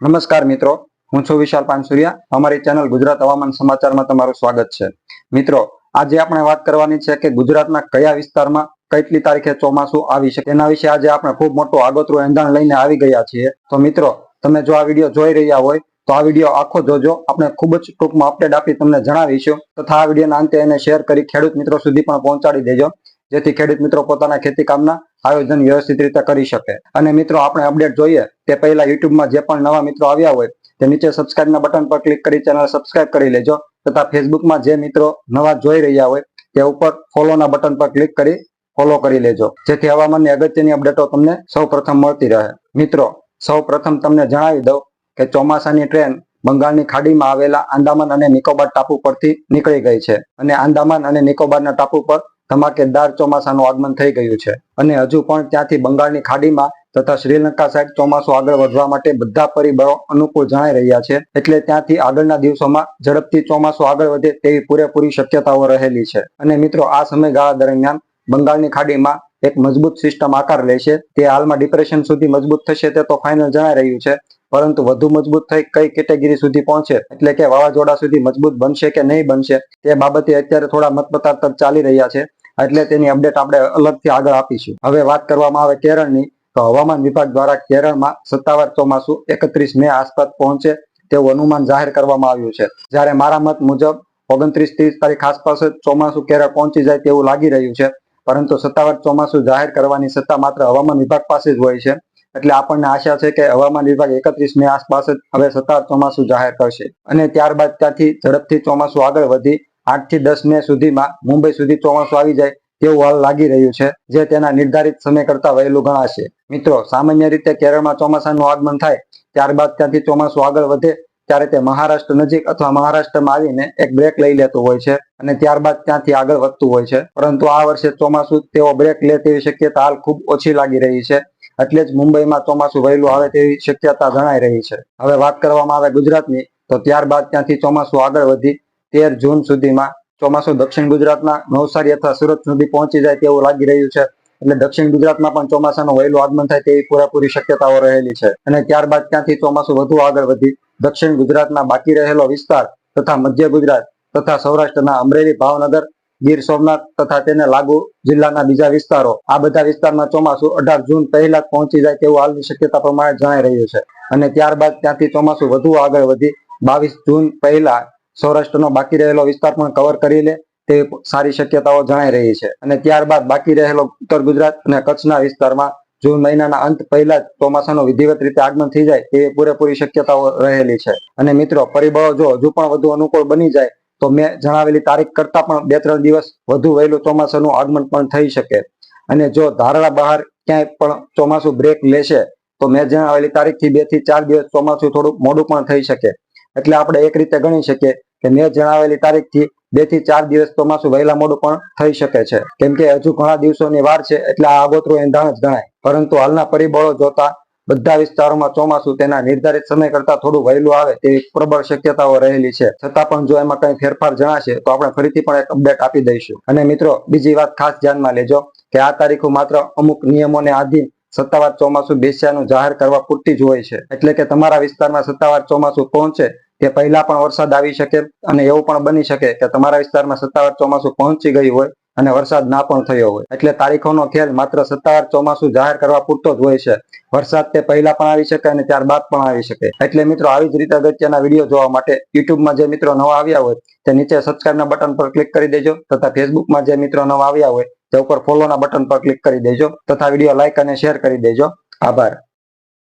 નમસ્કાર મિત્રો, હું છું વિશાલ પાનસુરિયા. અમારી ચેનલ ગુજરાત હવામાન સમાચારમાં તમારું સ્વાગત છે. મિત્રો, આજે આપણે વાત કરવાની છે કે ગુજરાતના કયા વિસ્તારમાં કેટલી તારીખે ચોમાસું આવી શકે? તેના વિશે આજે આપણે ખૂબ મોટું આગોતરું એંધાણ લઈને આવી ગયા છીએ. તો મિત્રો, તમે જો આ વીડિયો જોઈ રહ્યા હોય, તો આ વીડિયો આખો જોજો. આપણે ખૂબ જ ટૂંકમાં અપડેટ આપી તમને જણાવીશું. તથા આ વિડીયોના અંતે એને શેર કરી ખેડૂત મિત્રો સુધી પણ પહોંચાડી દેજો. જેથી ખેડૂત મિત્રો પોતાના ખેતી કામના આયોજન વ્યવસ્થિત રીતે કરી શકે. અને મિત્રો, આપણે અપડેટ જોઈએ તે પહેલા યુટ્યુબમાં જે પણ નવા મિત્રો આવ્યા હોય, તે નીચે સબસ્ક્રાઇબના બટન પર ક્લિક કરી ચેનલ સબસ્ક્રાઇબ કરી લેજો તથા ફેસબુકમાં જે મિત્રો નવા જોઈ રહ્યા હોય, તે ઉપર ફોલોના બટન પર ક્લિક કરી ફોલો કરી લેજો. જેથી હવામાનની અગત્યની અપડેટો તમને સૌ મળતી રહે. મિત્રો, સૌ તમને જણાવી દઉં કે ચોમાસાની ટ્રેન બંગાળની ખાડીમાં આવેલા આંદામાન અને નિકોબાર ટાપુ પરથી નીકળી ગઈ છે. અને આંદામાન અને નિકોબારના ટાપુ પર ધમાકેદાર ચોમાસાનું આગમન થઈ ગયું છે. અને હજુ પણ ત્યાંથી બંગાળની ખાડીમાં તથા શ્રીલંકા સાઈડ ચોમાસું આગળ વધવા માટે બધા પરિબળો અનુકૂળ જણાઈ રહ્યા છે. એટલે ત્યાંથી આગળના દિવસોમાં ઝડપથી ચોમાસું આગળ વધે તેવી પૂરેપૂરી શક્યતાઓ રહેલી છે. અને મિત્રો, આ સમયગાળા દરમિયાન બંગાળની ખાડીમાં એક મજબૂત સિસ્ટમ આકાર લેશે તે હાલમાં ડિપ્રેશન સુધી મજબૂત થશે તે તો ફાઇનલ જણાઈ રહ્યું છે. પરંતુ વધુ મજબૂત થઈ કઈ કેટેગરી સુધી પહોંચે? એટલે કે વાવાઝોડા સુધી મજબૂત બનશે કે નહીં બનશે? તે બાબતે અત્યારે થોડા મતપતાર ચાલી રહ્યા છે. એટલે તેની અપડેટ આપણે અલગથી આગળ આપીશું. હવે વાત કરવામાં આવે કેરળની, તો હવામાન વિભાગ દ્વારા કેરળમાં સત્તાવાર ચોમાસું એકત્રીસ મે આસપાસ પહોંચે તેવું અનુમાન જાહેર કરવામાં આવ્યું છે. જ્યારે મારા મત મુજબ, ઓગણત્રીસ ત્રીસ તારીખ આસપાસ ચોમાસું કેરળ પહોંચી જાય તેવું લાગી રહ્યું છે. પરંતુ સત્તાવાર ચોમાસું જાહેર કરવાની સત્તા માત્ર હવામાન વિભાગ પાસે જ હોય છે. એટલે આપણને આશા છે કે હવામાન વિભાગ એકત્રીસ મે આસપાસ જ હવે સત્તાવાર ચોમાસું જાહેર કરશે. અને ત્યારબાદ ત્યાંથી ઝડપથી ચોમાસું આગળ વધી આઠથી દસ મે સુધીમાં મુંબઈ સુધી ચોમાસું આવી જાય તેવું હાલ લાગી રહ્યું છે, જે તેના નિર્ધારિત સમય કરતા વહેલું ગણાશે. મિત્રો, સામાન્ય રીતે કેરળમાં ચોમાસાનું આગમન થાય, ત્યારબાદ ત્યાંથી ચોમાસું આગળ વધે, ત્યારે તે મહારાષ્ટ્ર નજીક અથવા મહારાષ્ટ્રમાં આવીને એક બ્રેક લઈ લેતો હોય છે અને ત્યારબાદ ત્યાંથી આગળ વધતું હોય છે. પરંતુ આ વર્ષે ચોમાસું તેઓ બ્રેક લે તેવી શક્યતા હાલ ખૂબ ઓછી લાગી રહી છે, એટલે જ મુંબઈમાં ચોમાસું વહેલું આવે તેવી શક્યતા જણાઈ રહી છે. હવે વાત કરવામાં આવે ગુજરાતની, તો ત્યારબાદ ત્યાંથી ચોમાસું આગળ વધી તેર જૂન સુધીમાં ચોમાસું દક્ષિણ ગુજરાતના નવસારી અથવા સુરત સુધી પહોંચી જાય તેવું લાગી રહ્યું છે. એટલે દક્ષિણ ગુજરાતમાં પણ ચોમાસાનું વહેલું આગમન થાય તેવી પૂરેપૂરી શક્યતાઓ રહેલી છે. અને ત્યારબાદ ત્યાંથી ચોમાસું વધુ આગળ વધી દક્ષિણ ગુજરાતના બાકી રહેલો વિસ્તાર તથા મધ્ય ગુજરાત તથા સૌરાષ્ટ્રના અમરેલી, ભાવનગર, ગીર સોમનાથ તથા તેને લાગુ જિલ્લાના બીજા વિસ્તારો આ બધા વિસ્તારમાં ચોમાસું અઢાર જૂન પહેલા પહોંચી જાય તેવું હાલની શક્યતા પ્રમાણે જણાઈ રહ્યું છે. અને ત્યારબાદ ત્યાંથી ચોમાસું વધુ આગળ વધી બાવીસ જૂન પહેલા સૌરાષ્ટ્રનો બાકી રહેલો વિસ્તાર પણ કવર કરી લે તે સારી શક્યતાઓ જણાઈ રહી છે. અને ત્યારબાદ બાકી રહેલો ઉત્તર ગુજરાત અને કચ્છના વિસ્તારમાં જૂન મહિનાના અંત પહેલા જ ચોમાસાનું વિધિવત રીતે આગમન થઈ જાય તેવી પૂરેપૂરી શક્યતાઓ રહેલી છે. અને મિત્રો, પરિબળો જો હજુ પણ વધુ અનુકૂળ બની જાય તો મેં જણાવેલી તારીખ કરતા પણ બે ત્રણ દિવસ વધુ વહેલું ચોમાસાનું આગમન પણ થઈ શકે. અને જો ધારણા બહાર ક્યાંય પણ ચોમાસું બ્રેક લેશે તો મેં જણાવેલી તારીખથી બેથી ચાર દિવસ ચોમાસું થોડું મોડું પણ થઈ શકે. એટલે આપણે એક રીતે ગણી શકીએ કે મેં જણાવેલી તારીખથી બેથી ચાર દિવસ ચોમાસું વહેલા મોડું પણ થઈ શકે છે. કેમ કે હજુ ઘણા દિવસોની વાર છે એટલે આ આગોતરું એંધાણ જ ગણાય. પરંતુ હાલના પરિબળો જોતા બધા વિસ્તારોમાં ચોમાસું તેના નિર્ધારિત સમય કરતા થોડું વહેલું આવે તેવી પ્રબળ શક્યતાઓ રહેલી છે. છતાં પણ જો એમાં કઈ ફેરફાર જણાશે તો આપણે ફરીથી પણ એક અપડેટ આપી દઈશું. અને મિત્રો, બીજી વાત ખાસ ધ્યાનમાં લેજો કે આ તારીખો માત્ર અમુક નિયમોને આધીન સત્તાવાર ચોમાસું બેસ્યાનું જાહેર કરવા પૂરતી જ હોય છે. એટલે કે તમારા વિસ્તારમાં સત્તાવાર ચોમાસું પહોંચે તે પહેલા પણ વરસાદ આવી શકે અને એવું પણ બની શકે કે તમારા વિસ્તારમાં સત્તાવાર ચોમાસું પહોંચી ગયું હોય અને વરસાદ ના પણ થયો હોય. એટલે તારીખોનો ખેલ માત્ર સત્તાવાર ચોમાસું જાહેર કરવા પૂરતો જ હોય છે. વરસાદ તે પહેલા પણ આવી શકે અને ત્યારબાદ પણ આવી શકે. એટલે મિત્રો, આવી જ રીતે અગત્યના વીડિયો જોવા માટે યુટ્યુબમાં જે મિત્રો નવા આવ્યા હોય તે નીચે સબસ્ક્રાઇબના બટન પર ક્લિક કરી દેજો તથા ફેસબુકમાં જે મિત્રો નવા આવ્યા હોય તે ઉપર ફોલોના બટન પર ક્લિક કરી દેજો તથા વીડિયો લાઇક અને શેર કરી દેજો. આભાર.